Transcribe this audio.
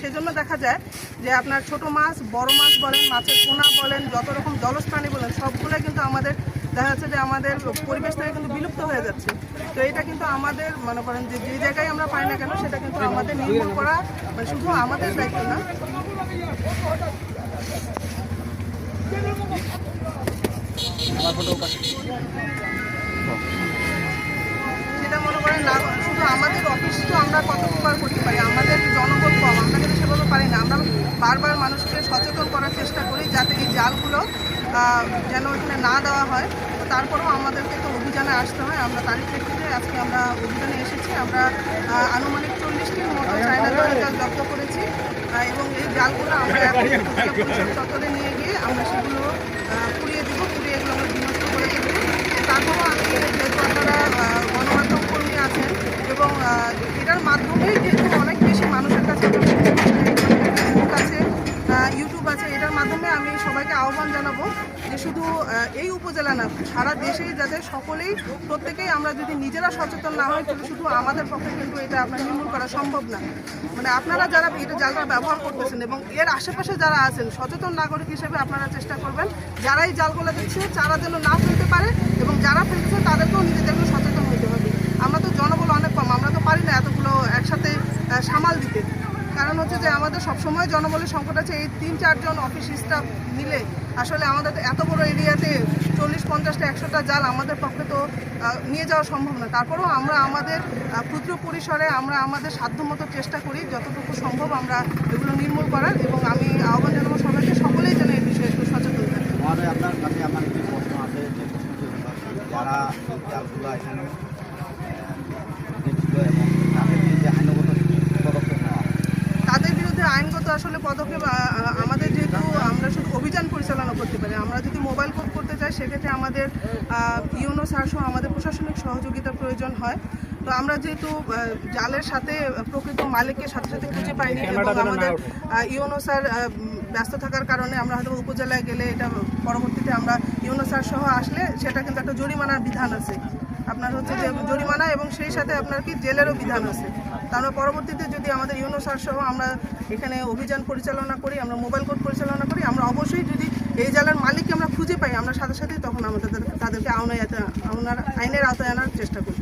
সেজন্য দেখা যায় যে আপনার ছোট মাছ, বড় মাছ বলেন, মাছের পোনা বলেন, যত রকম প্রাণী বলেন, সবগুলো কিন্তু আমাদের দেখা যাচ্ছে যে আমাদের পরিবেশ থেকে কিন্তু বিলুপ্ত হয়ে যাচ্ছে। তো এটা কিন্তু আমাদের মনে করেন যে যে জায়গায় আমরা পাই না কেন, সেটা কিন্তু আমাদের নির্মূল করা মানে শুধু আমাদের দায়িত্ব না। সেটা মনে করেন না শুধু আমাদের অফিস তো আমরা কত উপকার করতে পারি? আমাদের জনগণ কম আমরা কিন্তু সেভাবে পারি না। আমরা বারবার মানুষকে সচেতন করার চেষ্টা করি যাতে এই জালগুলো যেন এখানে না দেওয়া হয়। তো তারপরেও আমাদেরকে তো অভিযানে আসতে হয়। আমরা তারিখ প্রেক্ষিতে আজকে আমরা অভিযানে এসেছি। আমরা আনুমানিক চল্লিশটির মতো চায়না জাল জব্দ করেছি। এবং এই জালগুলো আমরা এখন চত্বরে নিয়ে গিয়ে আমরা সেগুলো পুড়িয়ে দিব পুড়িয়ে এগুলো আমরা বিনষ্ট করে দেবো তারপরেও আমি যেহেতু আপনারা আহ, গণমাধ্যম কর্মী আছেন এবং আহ, এটার মাধ্যমেই যেহেতু অনেক বেশি মানুষের কাছে ফেসবুক আছে ইউটিউব আছে, এটার মাধ্যমে আমি সবাইকে আহ্বান জানাব যে শুধু এই উপজেলা না, সারা দেশেই যাতে সকলেই, প্রত্যেকেই আমরা যদি নিজেরা সচেতন না হই, তাহলে শুধু আমাদের পক্ষে কিন্তু এটা আপনার নির্মূল করা সম্ভব না। মানে আপনারা যারা এটা জালটা ব্যবহার করতেছেন এবং এর আশেপাশে যারা আছেন, সচেতন নাগরিক হিসেবে আপনারা চেষ্টা করবেন, যারা এই জালগুলো দিচ্ছে তারা যেন না ফেলতে পারে এবং যারা ফেলছে তাদেরকেও নিজেদেরকে সচেতন হতে হবে আমরা তো জনবল অনেক কম আমরা তো পারি না এতগুলো একসাথে আহ, সামাল দিতে। কারণ হচ্ছে যে আমাদের সবসময় জনবলের সংকট আছে, এই তিন চারজন অফিস স্টাফ মিলে আসলে আমাদের এত বড় এরিয়াতে চল্লিশ, পঞ্চাশটা, একশোটা জাল আমাদের পক্ষে তো নিয়ে যাওয়া সম্ভব না। তারপরেও আমরা আমাদের ক্ষুদ্র পরিসরে আমরা আমাদের সাধ্যমতো চেষ্টা করি, যতটুকু সম্ভব আমরা এগুলো নির্মূল করার এবং আমি আহ্বান জানাব সবাইকে, সকলেই যেন এই বিষয়ে একটু সচেতন থাকে। আপনার কাছে আমার একটি প্রশ্ন আছে, যে প্রশ্নটি যারা জালগুলো এখানে আহ, দিচ্ছিল এবং তাদের যে আইনগত পদক্ষেপ নেওয়া হয়, তাদের বিরুদ্ধে আইনগত আসলে পদক্ষেপ আমাদের যেহেতু আমরা শুধু অভিযান পরিচালনা করতে পারি আমরা যদি মোবাইল কোড করতে চাই সেক্ষেত্রে আমাদের ইউনো সার সহ আমাদের প্রশাসনিক সহযোগিতার প্রয়োজন হয়। তো আমরা যেহেতু জালের সাথে প্রকৃত মালিকের সাথে সাথে খুঁজে পাইনি এবং আমাদের ইউনো স্যার ব্যস্ত থাকার কারণে আমরা হয়তো উপজেলায় গেলে এটা পরবর্তীতে আমরা ইউনো স্যার সহ আসলে সেটা কিন্তু একটা জরিমানার বিধান আছে। আপনার হচ্ছে যে জরিমানা এবং সেই সাথে আপনার কি জেলেরও বিধান আছে। আমরা পরবর্তীতে যদি আমাদের ইউনো সার সহ আমরা এখানে অভিযান পরিচালনা করি, আমরা মোবাইল কোর্ট পরিচালনা করি, আমরা অবশ্যই যদি এই জেলার মালিককে আমরা খুঁজে পাই, আমরা সাথে সাথে তখন আমাদের তাদেরকে আওনায় আওনার আইনের আওতায় আনার চেষ্টা করব।